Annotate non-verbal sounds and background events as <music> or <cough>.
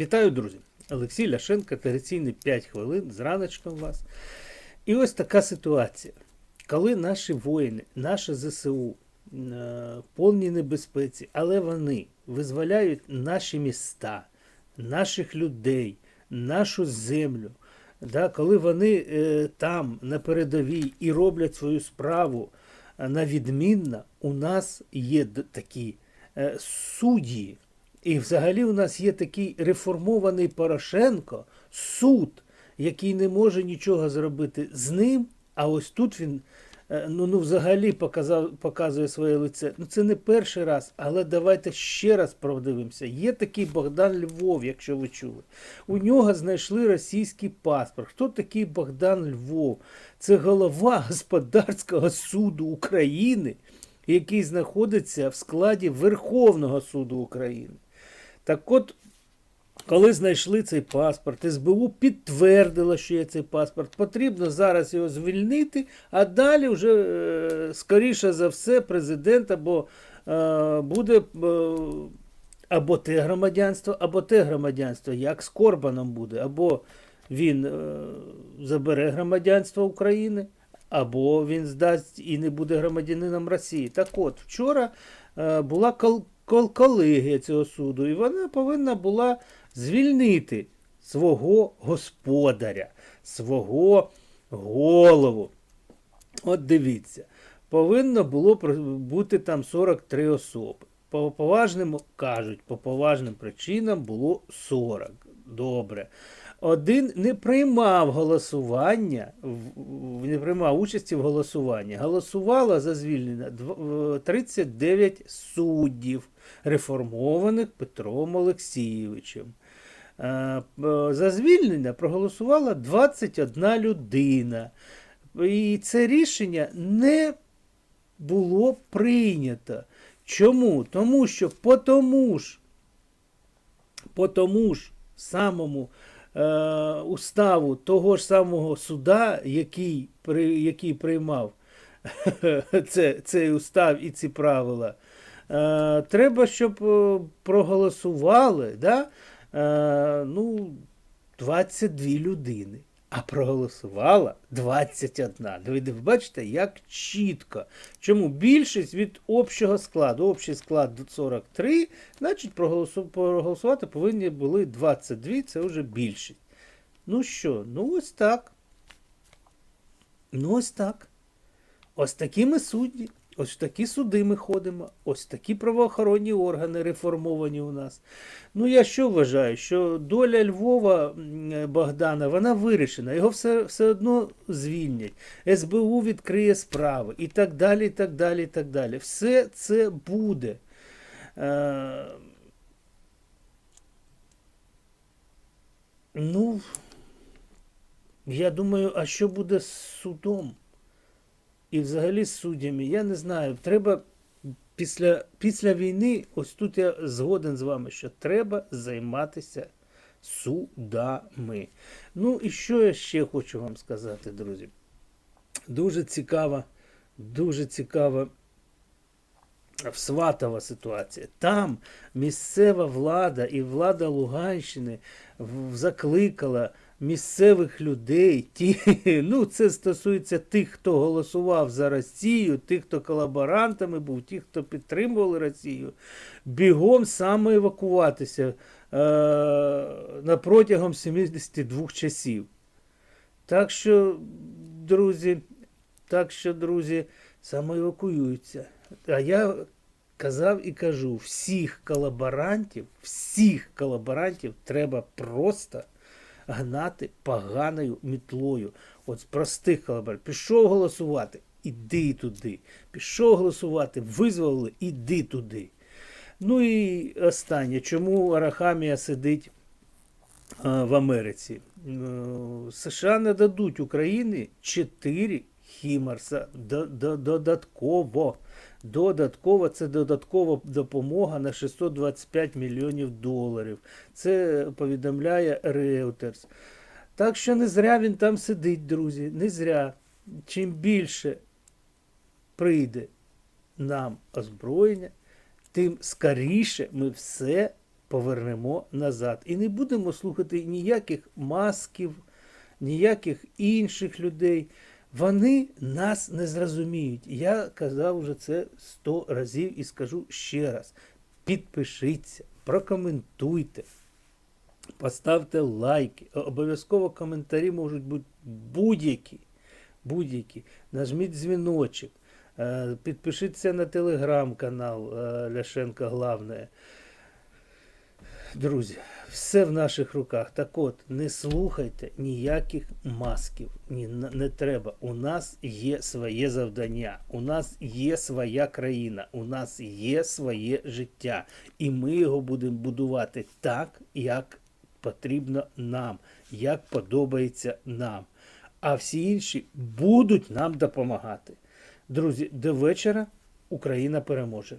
Вітаю, друзі! Олексій Ляшенко, традиційні 5 хвилин з раночком вас. І ось така ситуація. Коли наші воїни, наше ЗСУ е, в повній небезпеці, але вони визволяють наші міста, наших людей, нашу землю. Да, коли вони е, там на передовій і роблять свою справу е, на відмінно, у нас є такі судді. І взагалі у нас є такий реформований Порошенко, суд, який не може нічого зробити з ним, а ось тут він е, ну, ну взагалі показав, показує своє лице. Ну це не перший раз, але давайте ще раз продивимося. Є такий Богдан Львов, якщо ви чули. У нього знайшли російський паспорт. Хто такий Богдан Львов? Це голова господарського суду України, який знаходиться в складі Верховного суду України. Так от, коли знайшли цей паспорт, СБУ підтвердило, що є цей паспорт. Потрібно зараз його звільнити, а далі вже, е, скоріше за все, президент або е, буде е, або те громадянство, або те громадянство, як з Корбаном буде, або він е, забере громадянство України, або він здасть і не буде громадянином Росії. Так от, вчора е, була колегія цього суду, і вона повинна була звільнити свого господаря, свого голову. От дивіться, повинно було бути там 43 особи. По поважним кажуть, по поважним причинам було 40. Добре. Один не приймав голосування, не приймав участі в голосуванні. Голосувало за звільнення е, 39 суддів, реформованих Петром Олексійовичем. Е, За звільнення проголосувала 21 людина. І це рішення не було прийнято. Чому? Тому що по тому ж, по тому ж самому е, уставу того ж самого суда, який, при, який приймав <laughs> це, цей устав і ці правила, е, треба, щоб е, проголосували да? е, ну, 22 людини. А проголосувала 21. Ви ви бачите, як чітко. Чому більшість від общого складу, общий склад 43, значить проголосу- проголосувати повинні були 22, це вже більшість. Ну що, ну ось так. Ну ось так. Ось такі ми судді, ось такі суди ми ходимо, ось такі правоохоронні органи реформовані у нас. Ну я що вважаю, що доля Львова Богдана вона вирішена, його все, все одно звільнять. СБУ відкриє справи і так далі, і так далі, і так далі. Все це буде. Е, ну, я думаю, а що буде з судом? І взагалі з суддями, я не знаю, треба після, після війни, ось тут я згоден з вами, що треба займатися судами. Ну і що я ще хочу вам сказати, друзі? Дуже цікава, дуже цікава Сватова ситуація. Там місцева влада і влада Луганщини закликала місцевих людей, ті, <laughs> ну це стосується тих, хто голосував за Росію, тих, хто колаборантами був, тих, хто підтримували Росію, бігом саме евакуватися е, протягом 72 часів. Так що, друзі, так що, друзі, самоевакуюються. А я казав і кажу, всіх колаборантів, всіх колаборантів треба просто гнати поганою мітлою. От з простих колаборантів. Пішов голосувати, іди туди. Пішов голосувати, визволили, іди туди. Ну і останнє, чому Арахамія сидить е, в Америці. Е, США не дадуть Україні 4 Хімарса до- до- додатково. Додатково це додаткова допомога на 625 мільйонів доларів. Це повідомляє Reuters. Так що не зря він там сидить, друзі. Не зря. Чим більше прийде нам озброєння, тим скоріше ми все повернемо назад. І не будемо слухати ніяких масків, ніяких інших людей. Вони нас не зрозуміють. Я казав вже це сто разів і скажу ще раз: підпишіться, прокоментуйте, поставте лайки. Обов'язково коментарі можуть бути будь-які. Будь-які. Нажміть дзвіночок. Е, Підпишіться на телеграм-канал е, Ляшенка Главне. Друзі, все в наших руках. Так от, не слухайте ніяких масків. Ні, не треба. У нас є своє завдання, у нас є своя країна, у нас є своє життя. І ми його будемо будувати так, як потрібно нам, як подобається нам. А всі інші будуть нам допомагати. Друзі, до вечора Україна переможе.